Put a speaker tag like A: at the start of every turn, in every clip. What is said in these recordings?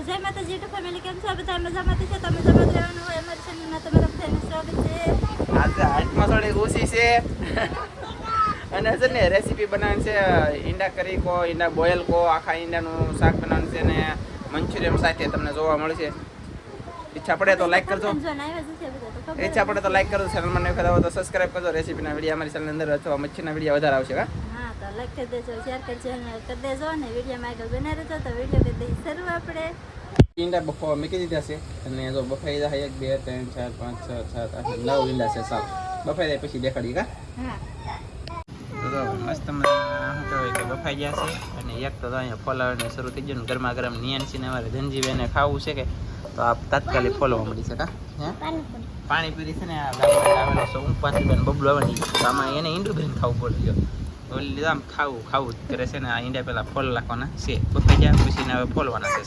A: હાલો જય માતાજી YouTube family કેમ છો? બધા મજામાંથી છે? તમે જમા રહેવાનું હોય અમારી ચેનલમાં તમારા બધાનું સ્વાગત છે.
B: આજે હાથમાં થોડી ઓછી છે. અને છે ને રેસીપી બનાવવાની છે ઈંડા કરી કો ઈંડા બોયલ કો આખા ઈંડાનું શાક બનાવવાનું છે ને મંચુરિયમ સાથે તમને જોવા મળશે. ઈચ્છા પડે તો લાઈક કરજો.
A: તો
B: ઈચ્છા પડે તો લાઈક કરજો. ચેનલમાં નહીં ખબર તો સબસ્ક્રાઈબ કરજો. રેસીપીના વીડિયો અમારી ચેનલ અંદર અથવા મચ્છીના વીડિયો વધારે આવશે
A: હા? તો લાઈક કરી દેજો શેર કરજો અને કરી દેજો અને વિડીયોમાં આગળ બને રહેજો તો વીડિયો કરી દઈએ શરૂ આપણે.
B: ઈંડા બફાવા મૂકી દીધા છે અને જો બફાઈ જાય એક બે ત્રણ ચાર પાંચ છ સાત આઠ નવ ઈંડા છે સાવ બફાઈ જાય પછી દેખાડી કા
A: હા.
B: તો મસ્ત શું કહેવાય કે બફાઈ ગયા છે અને એક તો અહીંયા ફોલાવવાનું શરૂ થઈ ગયું ને ગરમા ગરમ નિયનસીને અમારે ધનજીભાઈને ખાવું છે કે તો આપ તાત્કાલિક ફોલવા મળી છે કા હે? પાણીપુરી. છે ને આ આવેલો છે બેન બબલો આવે ને આમાં એને ઈંડું બેન ખાવું પડ્યું ઓલી આમ ખાવું ખાવું જ કરે છે ને આ ઈંડા પહેલાં ફોલ નાખવાના છે બફાઈ ગયા પછી હવે ફોલવાના છે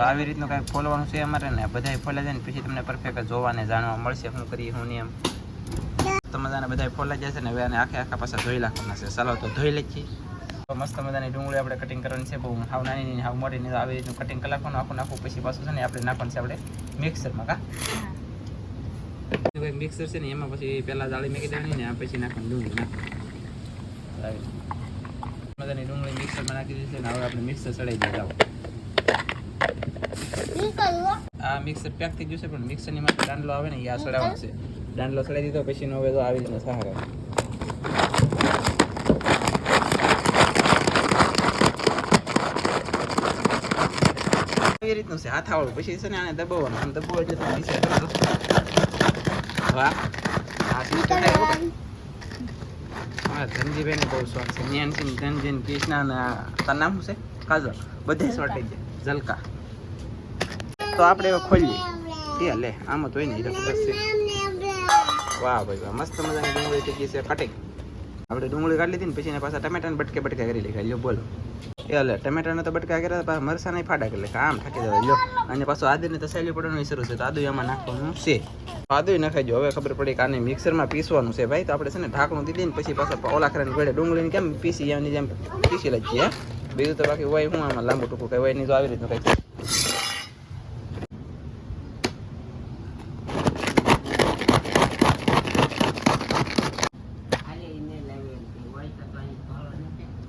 B: આવી રીતનું કઈ ફોલવાનું છે અમારે ને બધાય ફોલે જાય ને પછી તમને પરફેક્ટ જોવા ને જાણવા મળશે શું કરીએ શું ને એમ તમે બધાય ફોલાઈ જશે ને હવે આખે આખા પાછા ધોઈ નાખવાના છે ચાલો તો ધોઈ લઈએ તો મસ્ત મજાની ડુંગળી આપણે કટિંગ કરવાની છે. બહુ હાવ નાની નાની હાવ મોટી આવી રીતનું કટિંગ કરી નાખવાનું. આખું નાખવું પછી પાછું છે ને આપણે નાખવાનું છે આપણે મિક્સરમાં કા? મિક્સર છે ને એમાં પછી પહેલા જાળી મેકી દેવાની ને આ પછી નાખવાની ડુંગળી નાખવાની. મજાની ડુંગળી મિક્સરમાં નાખી દીધી છે ને હવે આપણે મિક્સર ચડાવી દઈએ આ મિક્સર પેક થઈ છે પણ મિક્સરની માટે દાંડલો આવે ને એ આ ચડાવવાનું છે. દાંડલો ચડાવી દીધો પછી નો હવે તો આવી રીતના સહારો. આવી રીતનું છે. હાથાવાળું. પછી છે ને આને દબાવવાનું. આમ દબાવો એટલે તમે નીચે. વાહ. આ તો થાય હો. હા ધનજીભાઈને બહુ શોખ છે. ન્યાનસિંહ ધનજીન કૃષ્ણા ને આ નામ છે? કાજલ. બધે શોર્ટ થઈ જાય ઝલકા. તો આપણે હવે ખોલીએ. લે આમાં તો એ છે. વાહ ભાઈ વાહ. મસ્ત મજાની ડુંગળી થઈ ગઈ છે કટિંગ આપણે ડુંગળી કાઢી લીધી ને પછી એના પાછા ટમેટાને બટકે બટકે કરી લીધા લ્યો બોલો. એ લે, ટમેટાને તો બટકા કર્યા પાછા મરસાને ફાડા એટલે આમ ઠાકી દેવા લો અને પાછું આદુને તો સહેલી પડવાનું શરૂ છે, તો આદુ એમાં નાખવાનું છે. આદુ નખાઈ જો હવે ખબર પડી કે આને મિક્સરમાં પીસવાનું છે ભાઈ, તો આપણે છે ને ઢાંકણું દીધી ને પછી પાછા ઓલા ગળે ડુંગળીને કેમ પીસી, એની જેમ પીસી લઈએ બીજું તો બાકી હોય હું આમાં લાંબુ ટૂંકું કઈ હોય નહીં તો આવી રીતનું કંઈક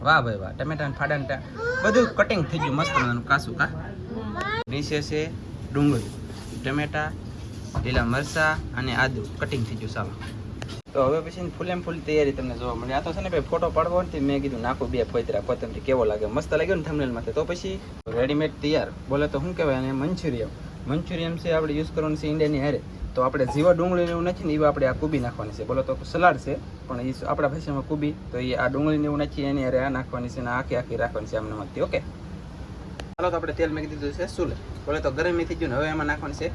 B: વાહ ભાઈ વાહ, ટમેટા ફાડાને બધું કટિંગ થઈ ગયું મસ્ત મજાનું. કાસું કા? નીચે છે ડુંગળી, ટમેટા, લીલા મરચા અને આદુ. કટિંગ થઈ ગયું સાવ. તો હવે પછી ફૂલેમ ફૂલ તૈયારી તમને જોવા મળી. આ તો છે ને ભાઈ ફોટો પાડવો નથી મેં કીધું નાખું બે ફોતરા. કોથમરી કેવો લાગે? મસ્ત લાગ્યો ને થંબનેલ માટે તો પછી રેડીમેડ તૈયાર. બોલે તો શું કહેવાય? અને મંચુરિયમ મંચુરિયમ છે, આપણે યુઝ કરવાનું છે ઇન્ડિયાની હારે. તો આપણે જીવા ડુંગળીને એવું નથી ને એવા આપણે આ કુબી નાખવાની છે. બોલો તો સલાડ છે પણ એ આપણા ભાષામાં કુબી? તો એ આ ડુંગળીને એવું નાખીએ એની અરે આ નાખવાની છે અને આખી આખી રાખવાની છે આમને મતથી ઓકે? ચાલો તો આપણે તેલ મૂકી દીધું છે સુલે બોલે તો ગરમ થઈ ગયું ને હવે એમાં નાખવાની છે?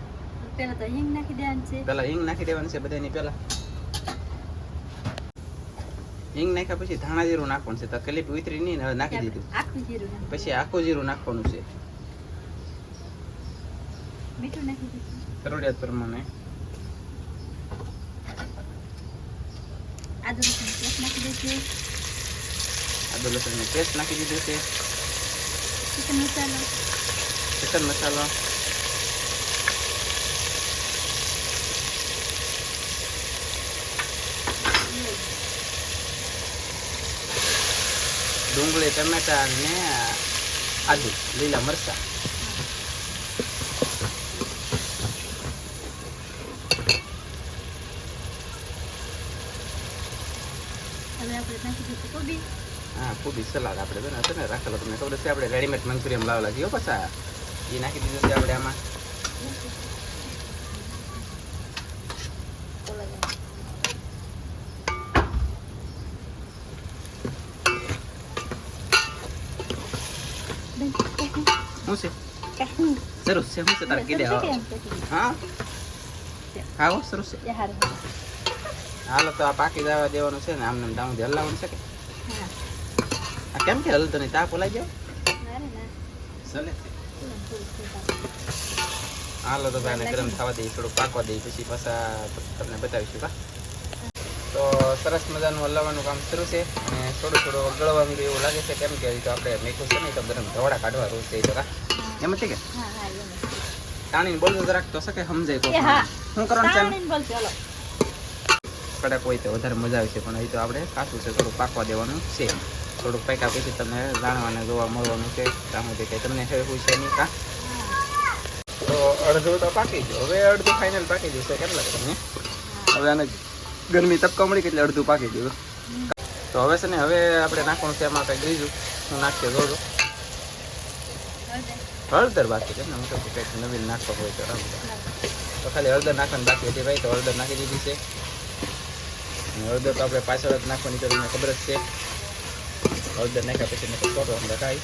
A: પેલા તો હિંગ નાખી દેવાની છે.
B: પહેલા હિંગ નાખી દેવાની છે બધાની પહેલા. હિંગ નાખ્યા પછી ધાણા જીરું નાખવાનું છે તો કલીપ ઉતરી નહીં હવે નાખી દીધું.
A: આખું જીરું
B: પછી આખું જીરું નાખવાનું છે.
A: મીઠું નાખી દીધું.
B: જરૂરિયાત પ્રમાણે.
A: આદુ લસણ પેસ્ટ નાખી દઈશું
B: આદુ લસણની પેસ્ટ નાખી દીધું છે
A: ચિકન મસાલો
B: ચિકન મસાલો ડુંગળી ટમેટા અને આદુ લીલા મરચા
A: હવે આપણે નાખી દઈશું કોબી
B: હા કોબી સલાડ આપણે બને છે ને રાખેલો. તમને ખબર છે આપણે રેડીમેડ મંચુરિયમ લાવેલા છે હો પાછા. એ નાખી દીધું છે આપણે આમાં. શું છે? સરસ છે શું છે તારે કીધે? હા. હા હા સરસ છે. હાલો તો આ પાકી જવા દેવાનું છે ને આમને દામ હલાવવાનું છે કે? આ કેમ કે હલતો નહીં તાપ ઓલાઈ જાવ ચલે હાલો તો ભાઈ ગરમ થવા દઈએ થોડું પાકવા દઈએ પછી પાછા તમને બતાવીશું કા તો સરસ મજાનું હલાવવાનું કામ શરૂ છે અને થોડું થોડું ગળવાનું એવું લાગે છે કેમ કે હજી તો આપણે મેકું છે ને તો ગરમ ધોળા કાઢવા રોજ છે જરા એમ છે કે. તાણીને બોલતો જરાક તો શકે સમજાય તો શું કરવાનું છે એમ?
A: તાણીને બોલજો, હાલો.
B: કડક હોય તો વધારે મજા આવશે પણ અહીં તો આપણે કાચું છે થોડું પાકવા દેવાનું છે. થોડુંક પાક્યા પછી તમને જાણવાને, જોવા મળવાનું છે. ત્યાં સુધી તમને હોય છે નહીં કા. તો અડધું તો પાકી ગયું. હવે અડધું ફાઇનલ પાકી જશે કેટલા તમને? હવે આને ગરમી તપકા મળી એટલે અડધું પાકી ગયું. તો હવે છે ને, હવે આપણે નાખવાનું છે, એમાં કંઈક બીજું. હું નાખીએ જોજો હળદર બાકી છે ને હું તો કંઈક નવીન નાખવા હોય તો. તો ખાલી હળદર નાખવાની બાકી હતી ભાઈ, તો હળદર નાખી દીધી છે. હળદર તો આપણે પાછળ જ નાખવાની તો મને ખબર જ છે. હળદર નાખ્યા પછી ને કરો ખાઈ.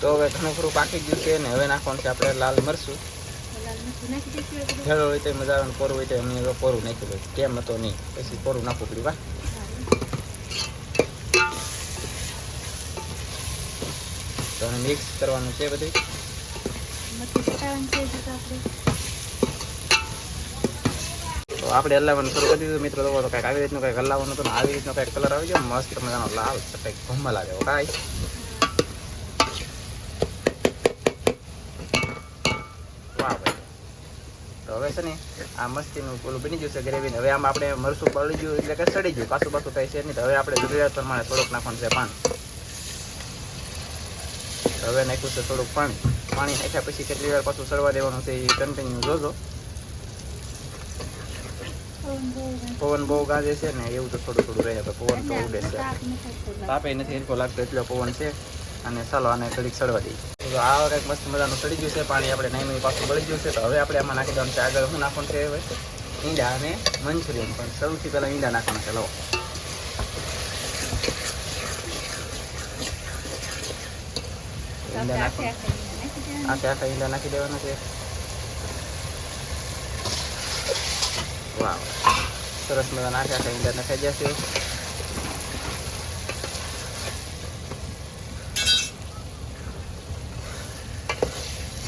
B: તો હવે ઘણું ખરું પાકી ગયું છે ને હવે નાખવાનું છે આપણે લાલ મરચું.
A: નાખી.
B: ઝેડો હોય તો મજા આવે પોરું કોરું હોય તો એમને કોરું નાખ્યું હોય કેમ હતો નહીં, પછી કોરું નાખવું પડ્યું વા તો મિક્સ કરવાનું છે બધું
A: મરચું પકાવવાનું છે હજી તો આપણે.
B: હલાવવાનું શરૂ કરી દીધું. મિત્રો તો કંઈક આવી રીતનું કંઈક હલાવવાનું હતું આવી રીતનો કંઈક કલર આવી ગયો. મસ્ત મજાનો લાલ કંઈક ઘમ્મા લાગે કાંઈ. વાહ ભાઈ. તો હવે છે ને આ મસ્તીનું પેલું બની ગયું છે ગ્રેવી હવે આમ આપણે મરસું પડી ગયું એટલે કે સડી ગયું. પાછું પાછું થાય છે નહીં. હવે આપણે જરૂરિયાત પ્રમાણે થોડુંક નાખવાનું છે પાણી. હવે નાખ્યું છે થોડુંક પાણી. પાણી નાખ્યા પછી કેટલી વાર પાછું સડવા દેવાનું છે એ કન્ટિન્યુ જોજો.
A: પવન બહુ ગાજે.
B: છે ને, એવું તો થોડું થોડું રહે પવન તો ઉડે છે.
A: તાપ નથી
B: હરખો લાગતો એટલો પવન છે. અને ચાલો, આને ઘડીક સડવા દઈએ. તો આ કંઈક મસ્ત મજાનું સડી ગયું છે, પાણી આપણે નાઈનું પાછું બળી ગયું છે. તો હવે આપણે આમાં નાખી દેવાનું છે, આગળ શું નાખવાનું છે, હવે ઈંડા અને મંચુરિયન પણ. સૌથી પહેલાં ઈંડા નાખવાના છે, લો. ઈંડા
A: આખે
B: નાખવા.
A: આખે
B: આખે આખા ઈંડા નાખી દેવાના છે. વાહ સરસ મજાના આખા આખા ઈંડા નાખાઈ જશે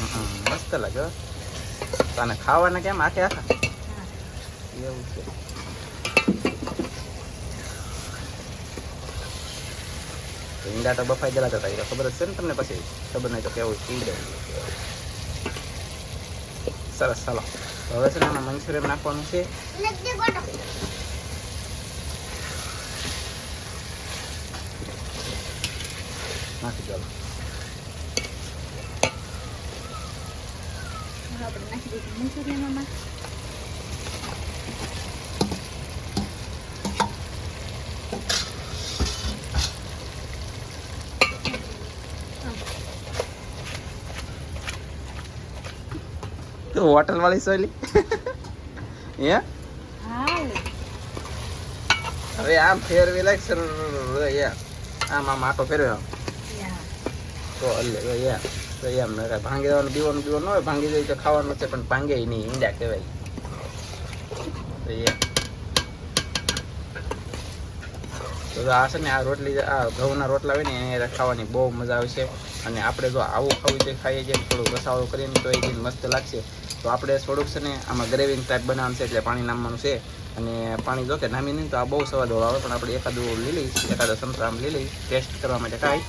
B: હમ, મસ્ત લાગે હો. તો આને ખાવાના કેમ આખે આખા
A: હા.
B: એવું છે તો ઈંડા તો બફાઈ ગયેલા હતા એ તો ખબર જ છે ને તમને પછી ખબર નહીં તો કેવું પી જાય સરસ ચાલો તો હવે છે ને આમાં મંચુરિયન નાખવાનું છે નાખી ચાલો
A: હવે આપણે નાખી દઈશું મંચુરિયન આમાં.
B: તો હોટલ વાળી સોયલી? હે? હવે આમ ફેરવી લાગ સર આમ આમ, આટો ફેરવ્યો. આમ. તો તો યાર તો એમ ન ભાંગી દેવાનું દીવાનું દીવાનું હોય, ભાંગી જાય તો ખાવાનું છે, પણ ભાંગે નહીં, ઈંડા કહેવાય. તો એ આ છે ને, આ રોટલી, આ ઘઉંના રોટલા હોય ને, એને ખાવાની બહુ મજા આવશે. અને આપણે જો આવું ખાવું છે, ખાઈએ છીએ થોડું મસાલો કરીને તો એ મસ્ત લાગશે. તો આપણે થોડુંક છે ને આમાં ગ્રેવી ટાઈપ બનાવવાનું છે એટલે પાણી નામવાનું છે. અને પાણી જો કે નામી નહીં તો આ બહુ સ્વાદ આવે, પણ આપણે એકાદું લઈ લઈશ એકાદો સંતરા આમ લઈ લઈશ ટેસ્ટ કરવા માટે કાંઈ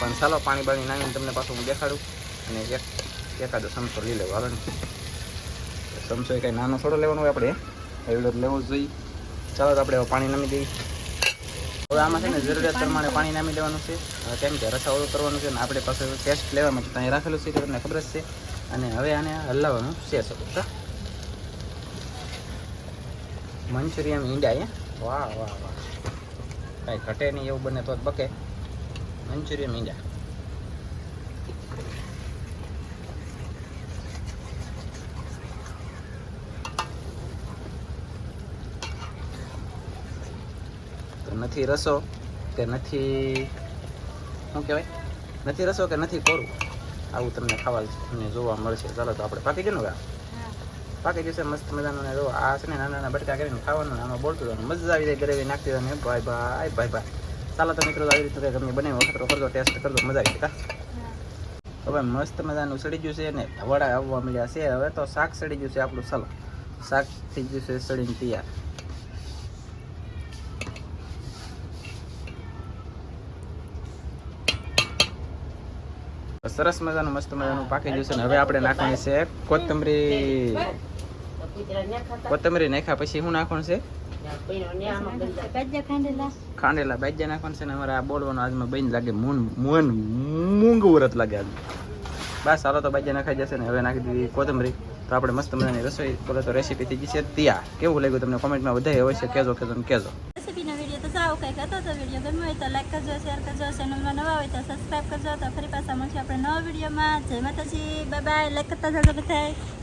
B: પણ ચાલો પાણી બાણી નાખીને તમને પાછું હું દેખાડું. અને એક, એકાદો ચમચો લઈ લેવો. હાલો ને. ચમચો એ કાંઈ નાનો થોડો લેવાનો હોય આપણે. એવડો લેવો જોઈએ. ચાલો તો આપણે પાણી નામી દઈએ. હવે આમાં છે ને જરૂરિયાત પ્રમાણે પાણી નામી દેવાનું છે. કેમ કે રસાવાળું કરવાનું છે ને આપણે પાસે ટેસ્ટ લેવા માટે ત્યાં રાખેલું છે, તમને ખબર જ છે. અને હવે આને હલાવવાનું છે સતત મંચુરિયન ઈંડા એ વાહ વાહ વાહ. કાંઈ ઘટે નહીં એવું બને તો જ બકે. મંચુરિયન ઈંડા. નથી રસો કે નથી, શું કહેવાય? નથી રસો કે નથી કોરું? આવું તમને ખાવા તમને જોવા મળશે. ચાલો તો આપણે પાકી ગયું ને હવે. પાકી જશે મસ્ત મજાનું ને જો આ છે ને નાના નાના બટકા કરીને ખાવાનું આમાં બોલતું જવાનું મજા આવી જાય ગ્રેવી નાખતી જવાની ભાઈ ભાઈ ભાઈ ભાઈ. ચાલો તો મિત્રો આવી રીતે તમને બનાવી વખત કરજો ટેસ્ટ કરજો મજા આવી
A: જતા
B: હવે મસ્ત મજાનું સડી ગયું છે ને. વડા આવવા મળ્યા છે. હવે તો શાક સડી ગયું છે આપણું. ચાલો શાક થઈ ગયું છે સડીને તૈયાર. સરસ મજાનું, મસ્ત મજાનું પાકી જશે ને. હવે આપણે નાખવાની છે કોથમરી. કોથમરી નાખ્યા પછી શું નાખવાનું છે?
A: ખાંડેલા.
B: બાજ્યા નાખવાનું છે ને અમારે આ બોલવાનું આજમાં બન લાગે મૂન મૂન, મૂંગ વ્રત લાગે આજ. બસ સારો તો બાજ્યા નાખાઈ જશે ને. હવે નાખી દીધી કોથમરી. તો આપણે મસ્ત મજાની રસોઈ, બોલે તો રેસીપી થઈ ગઈ છે. ત્યાં. કેવું લાગ્યું તમને? કોમેન્ટમાં વધારે છે કહેજો કહેજો
A: રેસીપીનો વીડિયો તો સાવ કંઈક હતો તો વીડિયો ગમ્યો હોય તો લાઈક કરજો શેર કરજો ચેનલમાં નવા હોય તો સબસ્ક્રાઈબ કરજો તો ફરી પાછા મળશે આપણે નવા વિડીયોમાં જય માતાજી બાય બાય લાઈક કરતા જજો બધાય